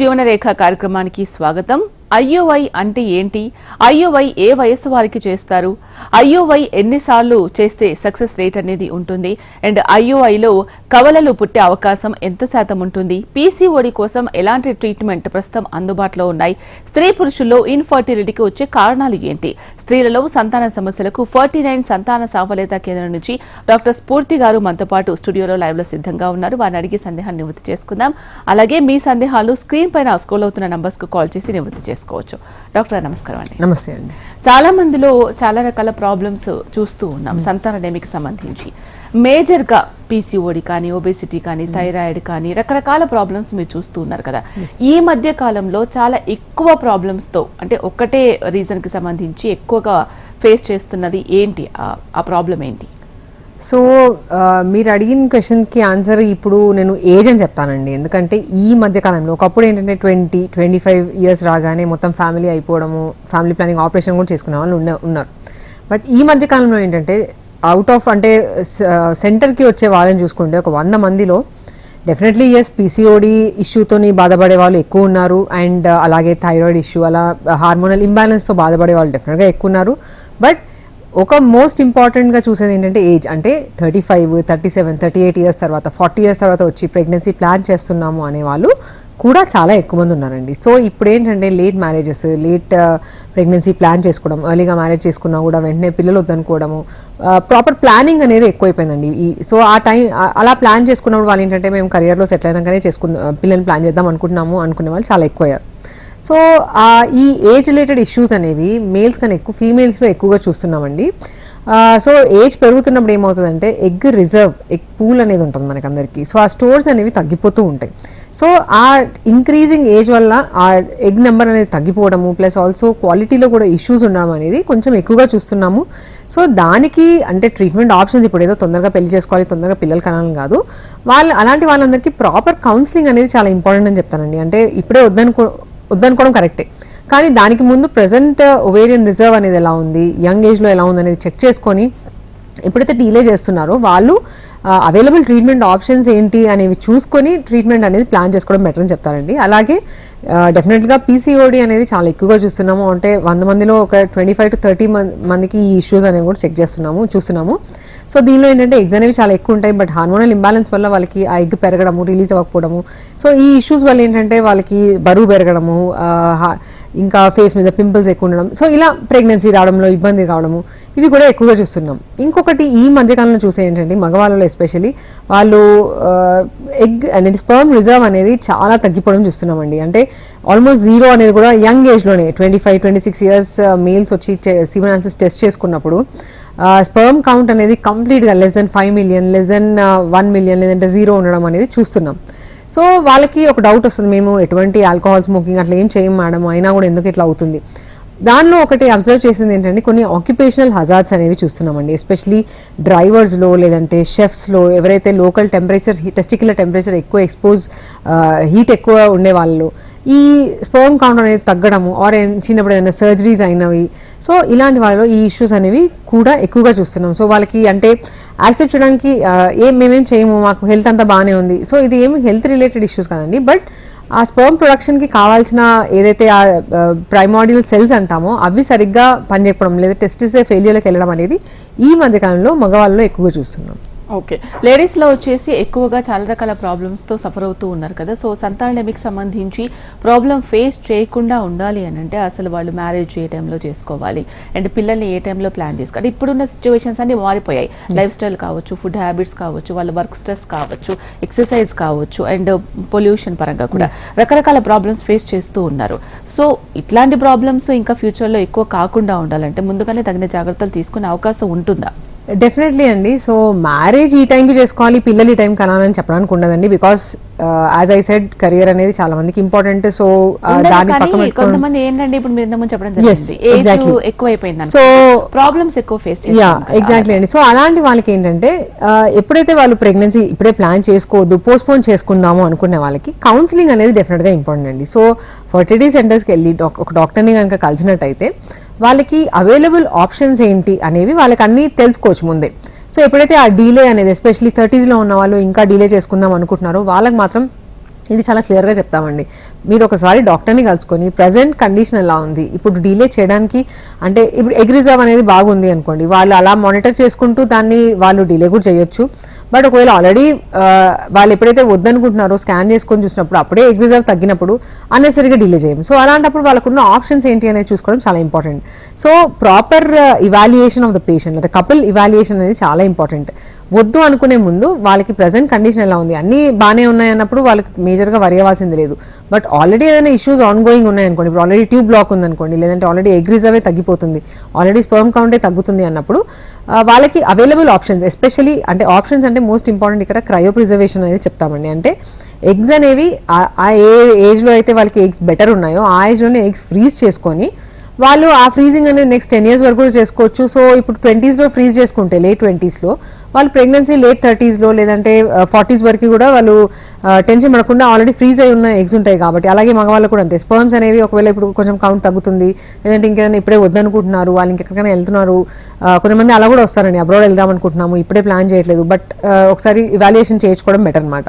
జీవనరేఖ కార్యక్రమానికి స్వాగతం. ఐఓవై అంటే ఏంటి? ఐఓవై ఏ వయస్సు వారికి చేస్తారు? ఐఓవై ఎన్నిసార్లు చేస్తే సక్సెస్ రేట్ అనేది ఉంటుంది? అండ్ ఐఓఐలో కవలలు పుట్టే అవకాశం ఎంత శాతం ఉంటుంది? పీసీఓడి కోసం ఎలాంటి ట్రీట్మెంట్ ప్రస్తుతం అందుబాటులో ఉన్నాయి? స్త్రీ పురుషుల్లో ఇన్ఫర్టిలిటీకి వచ్చే కారణాలు ఏంటి? స్త్రీలలో సంతాన సమస్యలకు ఫార్టీ నైన్ సంతాన సాఫల్యత కేంద్రం నుంచి డాక్టర్ స్ఫూర్తి గారు మనతో పాటు స్టూడియోలో లైవ్లో సిద్ధంగా ఉన్నారు. వారిని అడిగి సందేహాన్ని నివృత్తి చేసుకుందాం. అలాగే మీ సందేహాలు స్క్రీన్ పైన స్కూల్ అవుతున్న నంబర్స్కు కాల్ చేసి నివృత్తి చేసుకోవచ్చు డాక్టర్ నమస్కారం అండి. నమస్తే అండి. చాలా మందిలో చాలా రకాల ప్రాబ్లమ్స్ చూస్తూ ఉన్నాం సంతానడేమికి సంబంధించి. మేజర్గా పీసీఓడి కానీ ఒబేసిటీ కానీ థైరాయిడ్ కానీ రకరకాల ప్రాబ్లమ్స్ మీరు చూస్తూ ఉన్నారు కదా. ఈ మధ్య కాలంలో చాలా ఎక్కువ ప్రాబ్లమ్స్తో అంటే ఒక్కటే రీజన్కి సంబంధించి ఎక్కువగా ఫేస్ చేస్తున్నది ఏంటి? ఆ- ఆ ప్రాబ్లం ఏంటి? సో మీరు అడిగిన క్వశ్చన్కి ఆన్సర్ ఇప్పుడు నేను ఏజ్ అని చెప్తానండి. ఎందుకంటే ఈ మధ్య కాలంలో ఒకప్పుడు ఏంటంటే ట్వంటీ ట్వంటీ ఫైవ్ ఇయర్స్ రాగానే మొత్తం ఫ్యామిలీ అయిపోవడము ఫ్యామిలీ ప్లానింగ్ ఆపరేషన్ కూడా చేసుకునే వాళ్ళు ఉన్న ఉన్నారు. బట్ ఈ మధ్య కాలంలో ఏంటంటే అవుట్ ఆఫ్ అంటే సెంటర్కి వచ్చే వాళ్ళని చూసుకుంటే ఒక వంద మందిలో డెఫినెట్లీ ఎస్ పీసీఓడి ఇష్యూతోని బాధపడే వాళ్ళు ఎక్కువ ఉన్నారు. అండ్ అలాగే థైరాయిడ్ ఇష్యూ అలా హార్మోనల్ ఇంబ్యాలెన్స్తో బాధపడే వాళ్ళు డెఫినెట్గా ఎక్కువ ఉన్నారు. బట్ ఒక మోస్ట్ ఇంపార్టెంట్గా చూసేది ఏంటంటే ఏజ్ అంటే thirty five thirty seven thirty eight years తర్వాత ఫార్టీ ఇయర్స్ తర్వాత వచ్చి ప్రెగ్నెన్సీ ప్లాన్ చేస్తున్నాము అనే వాళ్ళు కూడా చాలా ఎక్కువ మంది ఉన్నారండి. సో ఇప్పుడు ఏంటంటే late marriages late pregnancy plan చేసుకోవడం ఎర్లీగా మ్యారేజ్ చేసుకున్నా కూడా వెంటనే పిల్లలు వద్దనుకోవడము uh, ప్రాపర్ ప్లానింగ్ అనేది ఎక్కువైపోయిందండి. ఈ సో ఆ టైం అలా ప్లాన్ చేసుకున్నప్పుడు వాళ్ళు ఏంటంటే మేము కెరియర్లో సెటిల్ అయినాకనే చేసుకుందాం uh, పిల్లల్ని ప్లాన్ చేద్దాం అనుకుంటున్నాము అనుకునే వాళ్ళు చాలా ఎక్కువయ్యారు. సో ఈ ఏజ్ రిలేటెడ్ ఇష్యూస్ అనేవి మేల్స్ కన్నా ఎక్కువ ఫీమేల్స్లో ఎక్కువగా చూస్తున్నామండి. సో ఏజ్ పెరుగుతున్నప్పుడు ఏమవుతుందంటే ఎగ్ రిజర్వ్ ఎగ్ పూల్ అనేది ఉంటుంది మనకందరికీ. సో ఆ స్టోర్స్ అనేవి తగ్గిపోతూ ఉంటాయి. సో ఆ ఇంక్రీజింగ్ ఏజ్ వల్ల ఆ ఎగ్ నెంబర్ అనేది తగ్గిపోవడము ప్లస్ ఆల్సో క్వాలిటీలో కూడా ఇష్యూస్ ఉండడం అనేది కొంచెం ఎక్కువగా చూస్తున్నాము. సో దానికి అంటే ట్రీట్మెంట్ ఆప్షన్స్ ఇప్పుడు ఏదో తొందరగా పెళ్ళి చేసుకోవాలి తొందరగా పిల్లలు కనాలని కాదు. వాళ్ళు అలాంటి వాళ్ళందరికీ ప్రాపర్ కౌన్సిలింగ్ అనేది చాలా ఇంపార్టెంట్ అని చెప్తానండి. అంటే ఇప్పుడే వద్దనుకో వద్దనుకోవడం కరెక్టే. కానీ దానికి ముందు ప్రజెంట్ ఒవేరియన్ రిజర్వ్ అనేది ఎలా ఉంది యంగ్ ఏజ్లో ఎలా ఉంది అనేది చెక్ చేసుకొని ఎప్పుడైతే డీలే చేస్తున్నారో వాళ్ళు అవైలబుల్ ట్రీట్మెంట్ ఆప్షన్స్ ఏంటి అనేవి చూసుకొని ట్రీట్మెంట్ అనేది ప్లాన్ చేసుకోవడం బెటర్ అని చెప్తారండి. అలాగే డెఫినెట్గా పీసీఓడి అనేది చాలా ఎక్కువగా చూస్తున్నాము. అంటే వంద మందిలో ఒక ట్వంటీ ఫైవ్ టు థర్టీ మందికి ఈ ఇష్యూస్ అనేవి కూడా చెక్ చేస్తున్నాము చూస్తున్నాము. సో దీనిలో ఏంటంటే ఎగ్స్ అనేవి చాలా ఎక్కువ ఉంటాయి బట్ హార్మోనల్ ఇంబ్యాలెన్స్ వల్ల వాళ్ళకి ఆ ఎగ్ పెరగడము రిలీజ్ అవ్వకపోవడము. సో ఈ ఇష్యూస్ వల్ల ఏంటంటే వాళ్ళకి బరువు పెరగడము ఇంకా ఫేస్ మీద పింపుల్స్ ఎక్కువ ఉండడం. సో ఇలా ప్రెగ్నెన్సీ రావడంలో ఇబ్బంది రావడము ఇవి కూడా ఎక్కువగా చూస్తున్నాం. ఇంకొకటి ఈ మధ్యకాలంలో చూసే ఏంటంటే మగవాళ్ళలో ఎస్పెషల్లీ వాళ్ళు ఎగ్ అనేది స్పర్మ్ రిజర్వ్ అనేది చాలా తగ్గిపోవడం చూస్తున్నామండి. అంటే ఆల్మోస్ట్ జీరో అనేది కూడా యంగ్ ఏజ్లోనే twenty five twenty six years males వచ్చి సివనాన్సిస్ టెస్ట్ చేసుకున్నప్పుడు స్పర్మ్ కౌంట్ అనేది కంప్లీట్గా less than five million less than one million లేదంటే జీరో ఉండడం అనేది చూస్తున్నాం. సో వాళ్ళకి ఒక డౌట్ వస్తుంది. మేము ఎటువంటి ఆల్కహాల్ స్మోకింగ్ అట్లా ఏం చేయం మేడం అయినా కూడా ఎందుకు ఇట్లా అవుతుంది? దానిలో ఒకటి అబ్జర్వ్ చేసింది ఏంటంటే కొన్ని ఆక్యుపేషనల్ హజార్డ్స్ అనేవి చూస్తున్నామండి. ఎస్పెషలీ డ్రైవర్స్లో లేదంటే షెఫ్స్లో ఎవరైతే లోకల్ టెంపరేచర్ టెస్టిక్యులర్ టెంపరేచర్ ఎక్కువ ఎక్స్పోజ్ హీట్ ఎక్కువ ఉండే వాళ్ళు ఈ స్పర్మ్ కౌంట్ అనేది తగ్గడము ఆర్ చిన్నప్పుడు ఏదైనా సర్జరీస్ అయినవి సో ఇలాంటి వాళ్ళలో ఈ ఇష్యూస్ అనేవి కూడా ఎక్కువగా చూస్తున్నాం. సో వాళ్ళకి అంటే యాక్సెప్ట్ చేయడానికి ఏం మేమేం చేయము మాకు హెల్త్ అంతా బాగానే ఉంది. సో ఇది ఏమి హెల్త్ రిలేటెడ్ ఇష్యూస్ కాదండి. బట్ ఆ స్పర్మ్ ప్రొడక్షన్కి కావాల్సిన ఏదైతే ఆ ప్రైమాడియల్ సెల్స్ అంటామో అవి సరిగ్గా పనిచేయకపోవడం లేదా. టెస్టిస్ ఫెయిలియర్కి వెళ్ళడం అనేది ఈ మధ్యకాలంలో మగవాళ్ళలో ఎక్కువగా చూస్తున్నాం. ఓకే. లేడీస్లో వచ్చేసి ఎక్కువగా చాలా రకాల ప్రాబ్లమ్స్తో సఫర్ అవుతూ ఉన్నారు కదా. సో సంతానడమికి సంబంధించి ప్రాబ్లం ఫేస్ చేయకుండా ఉండాలి అని అంటే అసలు వాళ్ళు మ్యారేజ్ ఏ టైంలో చేసుకోవాలి? అండ్ పిల్లల్ని ఏ టైంలో ప్లాన్ చేసుకోవాలి? ఇప్పుడున్న సిచ్యువేషన్స్ అన్ని మారిపోయాయి. లైఫ్ స్టైల్ కావచ్చు ఫుడ్ హ్యాబిట్స్ కావచ్చు వాళ్ళ వర్క్ స్ట్రెస్ కావచ్చు ఎక్సర్సైజ్ కావచ్చు అండ్ పొల్యూషన్ పరంగా కూడా రకరకాల ప్రాబ్లమ్స్ ఫేస్ చేస్తూ ఉన్నారు. సో ఇట్లాంటి ప్రాబ్లమ్స్ ఇంకా ఫ్యూచర్లో ఎక్కువ కాకుండా ఉండాలంటే ముందుగానే తగిన జాగ్రత్తలు తీసుకునే అవకాశం ఉంటుందా? డెఫినెట్లీ అండి. సో మ్యారేజ్ ఈ టైంకి చేసుకోవాలి పిల్లలు ఈ టైం కనాలని చెప్పడానికి ఉండదండి. Because as I said career అనేది చాలా మందికి ఇంపార్టెంట్ సో కానీ పక్కన కొంతమంది ఏంటంటే ఇప్పుడు మీరు ఇంతకుముందు చెప్పడం జరిగింది. ఎక్కువైపోయింది So, ప్రాబ్లమ్స్ ఎక్కువ ఫేస్ యా ఎగ్జాక్ట్లీ అండి. సో అలాంటి వాళ్ళకి ఏంటంటే ఆ, ఎప్పుడైతే వాళ్ళు ప్రెగ్నెన్సీ ఇప్పుడే ప్లాన్ చేసుకోవద్దు పోస్ట్పోన్ చేసుకుందాము అనుకునే వాళ్ళకి కౌన్సిలింగ్ అనేది డెఫినెట్గా ఇంపార్టెంట్ అండి. సో ఫర్టిలిటీ సెంటర్స్కి వెళ్ళి ఒక డాక్టర్ని కనుక కలిసినట్టయితే వాళ్ళకి అవైలబుల్ ఆప్షన్స్ ఏంటి అనేవి వాళ్ళకి అన్నీ తెలుసుకోవచ్చు ముందే. సో ఎప్పుడైతే ఆ డీలే అనేది ఎస్పెషలీ థర్టీస్లో ఉన్న వాళ్ళు ఇంకా డీలే చేసుకుందాం అనుకుంటున్నారో వాళ్ళకి మాత్రం ఇది చాలా క్లియర్గా చెప్తామండి. మీరు ఒకసారి డాక్టర్ని కలుసుకొని ప్రజెంట్ కండిషన్ ఎలా ఉంది? ఇప్పుడు డిలే చేయడానికి అంటే ఇప్పుడు ఎగ్ రిజర్వ్ అనేది బాగుంది అనుకోండి వాళ్ళు అలా మానిటర్ చేసుకుంటూ దాన్ని వాళ్ళు డిలే కూడా చేయొచ్చు. బట్ ఒకవేళ ఆల్రెడీ వాళ్ళు ఎప్పుడైతే వద్దనుకుంటున్నారో స్కాన్ చేసుకొని చూసినప్పుడు అప్పుడే ఎగ్ రిజర్వ్ తగ్గినప్పుడు అన్నెసరిగా డిలే చేయము. సో అలాంటప్పుడు వాళ్ళకున్న ఆప్షన్స్ ఏంటి అనేది చూసుకోవడం చాలా important so proper evaluation of the patient అంటే కపుల్ ఇవాల్యుయేషన్ అనేది చాలా ఇంపార్టెంట్ వద్దు అనుకునే ముందు వాళ్ళకి ప్రజెంట్ కండిషన్ ఎలా ఉంది? అన్నీ బాగానే ఉన్నాయి అన్నప్పుడు వాళ్ళకి మేజర్గా వరి అవ్వాల్సింది లేదు. బట్ ఆల్రెడీ ఏదైనా ఇష్యూస్ ఆన్ గోయింగ్ ఉన్నాయనుకోండి ఇప్పుడు ఆల్రెడీ ట్యూబ్ బ్లాక్ ఉందనుకోండి లేదంటే ఆల్రెడీ ఎగ్ అవే తగ్గిపోతుంది ఆల్రెడీ స్పర్మ్ కౌంటే తగ్గుతుంది అన్నప్పుడు వాళ్ళకి అవైలబుల్ ఆప్షన్స్ ఎస్పెషలీ అంటే ఆప్షన్స్ అంటే మోస్ట్ ఇంపార్టెంట్ ఇక్కడ క్రయో ప్రిజర్వేషన్ అనేది చెప్తామండి. అంటే ఎగ్స్ అనేవి ఆ- ఆ ఏ ఏజ్లో అయితే వాళ్ళకి ఎగ్స్ బెటర్ ఉన్నాయో ఆ ఏజ్లోనే ఎగ్స్ ఫ్రీజ్ చేసుకొని వాళ్ళు ఆ ఫ్రీజింగ్ అనేది నెక్స్ట్ టెన్ ఇయర్స్ వరకు కూడా చేసుకోవచ్చు. సో ఇప్పుడు ట్వంటీస్లో ఫ్రీజ్ చేసుకుంటే లేట్ ట్వంటీస్లో వాళ్ళు ప్రెగ్నెన్సీ లేట్ థర్టీస్లో లేదంటే uh, ఫార్టీస్ వరకు కూడా వాళ్ళు uh, టెన్షన్ పడకుండా ఆల్రెడీ ఫ్రీజ్ అయి ఉన్న ఎగ్స్ ఉంటాయి కాబట్టి. అలాగే మగవాళ్ళు కూడా అంతే. స్పర్మ్స్ అనేవి ఒకవేళ ఇప్పుడు కొంచెం కౌంట్ తగ్గుతుంది లేదంటే ఇంకేదైనా ఇప్పుడే వద్దనుకుంటున్నారు వాళ్ళు ఇంకెక్కడికైనా వెళ్తున్నారు uh, కొంతమంది అలా కూడా వస్తారండి. అబ్రాడ్ వెళ్దాం అనుకుంటున్నాము ఇప్పుడే ప్లాన్ చేయట్లేదు. బట్ ఒకసారి ఇవాల్యుయేషన్ చేసుకోవడం బెటర్ అనమాట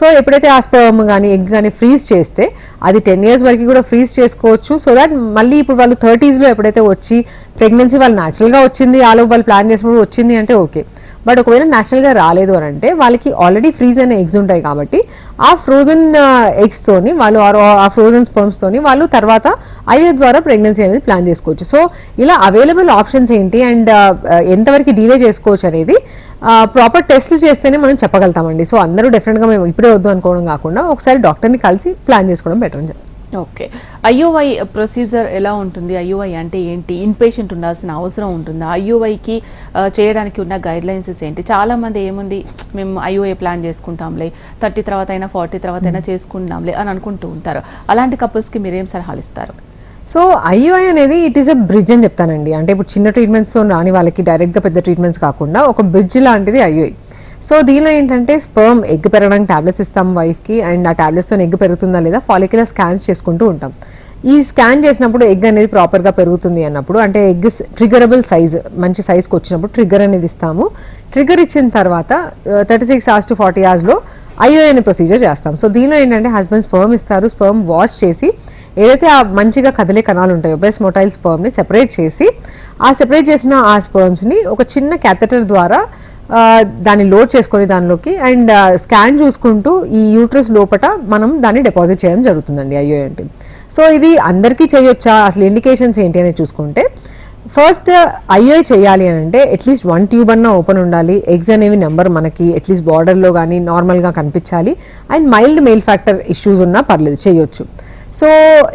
సో ఎప్పుడైతే ఆ స్పర్మ్ కానీ ఎగ్ కానీ ఫ్రీజ్ చేస్తే అది టెన్ ఇయర్స్ వరకు కూడా ఫ్రీజ్ చేసుకోవచ్చు. సో దాట్ మళ్ళీ ఇప్పుడు వాళ్ళు థర్టీస్లో ఎప్పుడైతే వచ్చి ప్రెగ్నెన్సీ వాళ్ళు న్యాచురల్గా వచ్చింది ఆలో వాళ్ళు ప్లాన్ చేసినప్పుడు వచ్చింది అంటే ఓకే బట్ ఒకవేళ నేషనల్గా రాలేదు అని అంటే వాళ్ళకి ఆల్రెడీ ఫ్రీజ్ అయిన ఎగ్స్ ఉంటాయి కాబట్టి ఆ ఫ్రోజన్ ఎగ్స్తోని వాళ్ళు ఆ ఫ్రోజన్ స్పర్మ్స్తోని వాళ్ళు తర్వాత ఐవీఎఫ్ ద్వారా ప్రెగ్నెన్సీ అనేది ప్లాన్ చేసుకోవచ్చు. సో ఇలా అవైలబుల్ ఆప్షన్స్ ఏంటి అండ్ ఎంతవరకు డీలే చేసుకోవచ్చు అనేది ప్రాపర్ టెస్ట్లు చేస్తేనే మనం చెప్పగలుగుతామండి. సో అందరూ డెఫినెట్గా మేము ఇప్పుడే వద్దు అనుకోవడం కాకుండా ఒకసారి డాక్టర్ని కలిసి ప్లాన్ చేసుకోవడం బెటర్ అని ఓకే ఐయుఐ ప్రొసీజర్ ఎలా ఉంటుంది? ఐయుఐ అంటే ఏంటి? ఇన్ పేషెంట్ ఉండాల్సిన అవసరం ఉంటుందా? ఐయుఐకి చేయడానికి ఉన్న గైడ్ లైన్స్ ఏంటి? చాలా మంది ఏముంది? మేము ఐయుఐ ప్లాన్ చేసుకుంటాంలే. థర్టీ తర్వాత అయినా ఫార్టీ తర్వాత అయినా చేసుకుంటాంలే అని అనుకుంటూ ఉంటారు. అలాంటి కపుల్స్కి మీరేం సలహాలు ఇస్తారు? సో ఐయుఐ అనేది ఇట్ ఈస్ ఎ బ్రిడ్జ్ అని చెప్తానండి. అంటే ఇప్పుడు చిన్న ట్రీట్మెంట్స్తో రాని వాళ్ళకి డైరెక్ట్గా పెద్ద ట్రీట్మెంట్స్ కాకుండా ఒక బ్రిడ్జ్ లాంటిది ఐయుఐ సో దీనిలో ఏంటంటే స్పర్మ్ ఎగ్ పెరగడానికి టాబ్లెట్స్ ఇస్తాం వైఫ్కి అండ్ ఆ టాబ్లెట్స్తో ఎగ్ పెరుగుతుందా లేదా ఫాలిక్యులర్ స్కాన్స్ చేసుకుంటూ ఉంటాం. ఈ స్కాన్ చేసినప్పుడు ఎగ్ అనేది ప్రాపర్గా పెరుగుతుంది అన్నప్పుడు అంటే ఎగ్ ట్రిగరబుల్ సైజ్ మంచి సైజ్కి వచ్చినప్పుడు ట్రిగ్గర్ అనేది ఇస్తాము. ట్రిగ్గర్ ఇచ్చిన తర్వాత thirty six hours to forty అవర్స్లో ఐఓ అనే ప్రొసీజర్ చేస్తాం. సో దీనిలో ఏంటంటే హస్బెండ్ స్పర్మ్ ఇస్తారు. స్పర్మ్ వాష్ చేసి ఏదైతే ఆ మంచిగా కదిలే కణాలు ఉంటాయో బెస్ మొటైల్ స్పర్మ్ని సెపరేట్ చేసి ఆ సెపరేట్ చేసిన ఆ స్పర్మ్స్ని ఒక చిన్న క్యాథెటర్ ద్వారా దాన్ని లోడ్ చేసుకొని దానిలోకి అండ్ స్కాన్ చూసుకుంటూ ఈ యూట్రస్ లోపట మనం దాన్ని డిపాజిట్ చేయడం జరుగుతుందండి ఐఓ అంటే సో ఇది అందరికీ చేయొచ్చా? అసలు ఇండికేషన్స్ ఏంటి అనేది చూసుకుంటే ఫస్ట్ ఐఏ చేయాలి అని అంటే అట్లీస్ట్ వన్ ట్యూబ్ అన్న ఓపెన్ ఉండాలి. ఎగ్స్ అనేవి నెంబర్ మనకి అట్లీస్ట్ బార్డర్లో కానీ నార్మల్గా కనిపించాలి. And mild male factor issues ఉన్నా పర్లేదు చేయొచ్చు. సో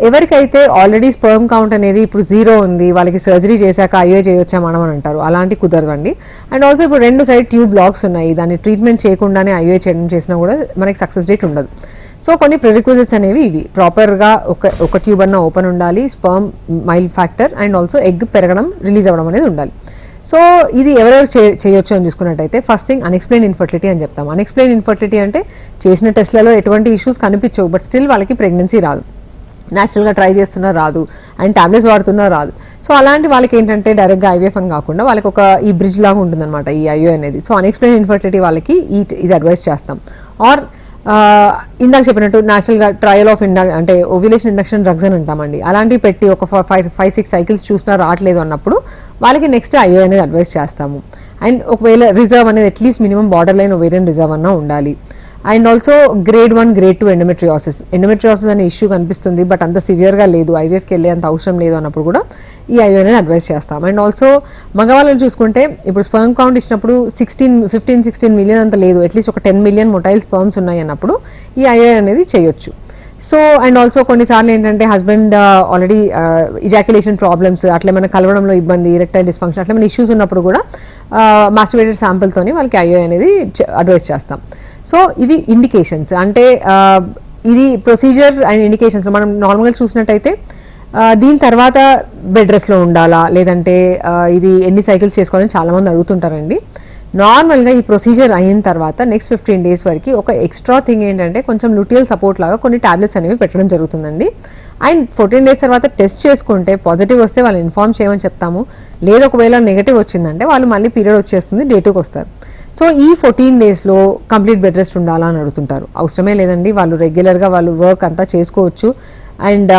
ఎవరికైతే ఆల్రెడీ స్పర్మ్ కౌంట్ అనేది ఇప్పుడు జీరో ఉంది వాళ్ళకి సర్జరీ చేశాక అయ్యో చేయొచ్చా మనం అని అంటారు. అలాంటి కుదరదండి అండ్ ఆల్సో ఇప్పుడు రెండు సైడ్ ట్యూబ్ బ్లాక్స్ ఉన్నాయి. దాన్ని ట్రీట్మెంట్ చేయకుండానే అయ్యో చేయడం చేసినా కూడా మనకి సక్సెస్ రేట్ ఉండదు. సో కొన్ని ప్రిరిక్విజిట్స్ అనేవి ఇవి. ప్రాపర్గా ఒక ఒక ట్యూబ్ అన్న ఓపెన్ ఉండాలి. Sperm male factor and also egg పెరగడం రిలీజ్ అవ్వడం అనేది ఉండాలి. సో ఇది ఎవరెవరు చే చేయొచ్చు అని చూసుకున్నట్టయితే ఫస్ట్ థింగ్ అన్ఎక్స్ప్లెయిన్ ఇన్ఫర్టిలిటీ అని చెప్తాం. అన్ఎక్స్ప్లెయిన్ ఇన్ఫర్టిలిటీ అంటే చేసిన టెస్ట్లలో ఎటువంటి ఇష్యూస్ కనిపించవు. బట్ స్టిల్ వాళ్ళకి ప్రెగ్నెన్సీ రాదు. న్యాచురల్గా ట్రై చేస్తున్నా రాదు. అండ్ టాబ్లెట్స్ వాడుతున్నా రాదు. సో అలాంటి వాళ్ళకి ఏంటంటే డైరెక్ట్గా ఐవీఎఫ్ అని కాకుండా వాళ్ళకి ఒక ఈ బ్రిడ్జ్ లాగా ఉంటుందన్నమాట ఈ ఐఓ అనేది. సో అన్ఎక్స్ప్లెయిన్ ఇన్ఫర్టిలిటీ వాళ్ళకి ఈ ఇది అడ్వైస్ చేస్తాం. ఆర్ ఇందాక చెప్పినట్టు న్యాచురల్గా ట్రయల్ ఆఫ్ ఇండ అంటే ఓవ్యులేషన్ ఇండక్షన్ డ్రగ్స్ అని అంటామండి. అలాంటివి పెట్టి ఒక ఫైవ్ ఫైవ్ సిక్స్ సైకిల్స్ చూసినా రావట్లేదు అన్నప్పుడు వాళ్ళకి నెక్స్ట్ ఐఓ అనేది అడ్వైస్ చేస్తాము. అండ్ ఒకవేళ రిజర్వ్ అనేది at least minimum borderline ovarian reserve అన్నా ఉండాలి. And also grade one grade two endometriosis endometriosis అనే ఇష్యూ కనిపిస్తుంది బట్ అంత సివియర్గా లేదు. ఐవీఎఫ్కి వెళ్ళే అంత అవసరం లేదు అన్నప్పుడు కూడా ఈ ఐఓ అనేది అడ్వైస్ చేస్తాం. అండ్ ఆల్సో మగవాళ్ళని చూసుకుంటే ఇప్పుడు స్పర్మ్ కౌంట్ ఇచ్చినప్పుడు సిక్స్టీన్ ఫిఫ్టీన్ సిక్స్టీన్ మిలియన్ అంత లేదు. అట్లీస్ట్ ఒక టెన్ మిలియన్ మొటైల్ స్పర్మ్స్ ఉన్నాయి అన్నప్పుడు ఈ ఐఓ అనేది చేయొచ్చు. సో అండ్ ఆల్సో కొన్నిసార్లు ఏంటంటే హస్బెండ్ ఆల్రెడీ ఇజాక్యులేషన్ ప్రాబ్లమ్స్ అట్లా ఏమైనా కలవడంలో ఇబ్బంది ఇరెక్టైల్ డిస్ఫంక్షన్ అట్లా ఏమైనా ఇష్యూస్ ఉన్నప్పుడు కూడా uh, మాస్టివేటెడ్ శాంపుల్తోని వాళ్ళకి ఐఓ అనేది అడ్వైస్ చేస్తాం. సో ఇవి ఇండికేషన్స్ అంటే ఇది ప్రొసీజర్ అండ్ ఇండికేషన్స్ మనం నార్మల్గా చూసినట్టయితే దీని తర్వాత బెడ్ రెస్ట్లో ఉండాలా లేదంటే ఇది ఎన్ని సైకిల్స్ చేసుకోవాలని చాలామంది అడుగుతుంటారండి. నార్మల్గా ఈ ప్రొసీజర్ అయిన తర్వాత నెక్స్ట్ ఫిఫ్టీన్ డేస్ వరకు ఒక ఎక్స్ట్రా థింగ్ ఏంటంటే కొంచెం లుటియల్ సపోర్ట్ లాగా కొన్ని టాబ్లెట్స్ అనేవి పెట్టడం జరుగుతుందండి. అండ్ ఫోర్టీన్ డేస్ తర్వాత టెస్ట్ చేసుకుంటే పాజిటివ్ వస్తే వాళ్ళు ఇన్ఫార్మ్ చేయమని చెప్తాము. లేదు ఒకవేళ నెగిటివ్ వచ్చిందంటే వాళ్ళు మళ్ళీ పీరియడ్ వచ్చేస్తుంది డే టూకి వస్తారు. సో ఈ ఫోర్టీన్ డేస్లో కంప్లీట్ బెడ్ రెస్ట్ ఉండాలని అడుగుతుంటారు. అవసరమే లేదండి వాళ్ళు రెగ్యులర్గా వాళ్ళు వర్క్ అంతా చేసుకోవచ్చు. And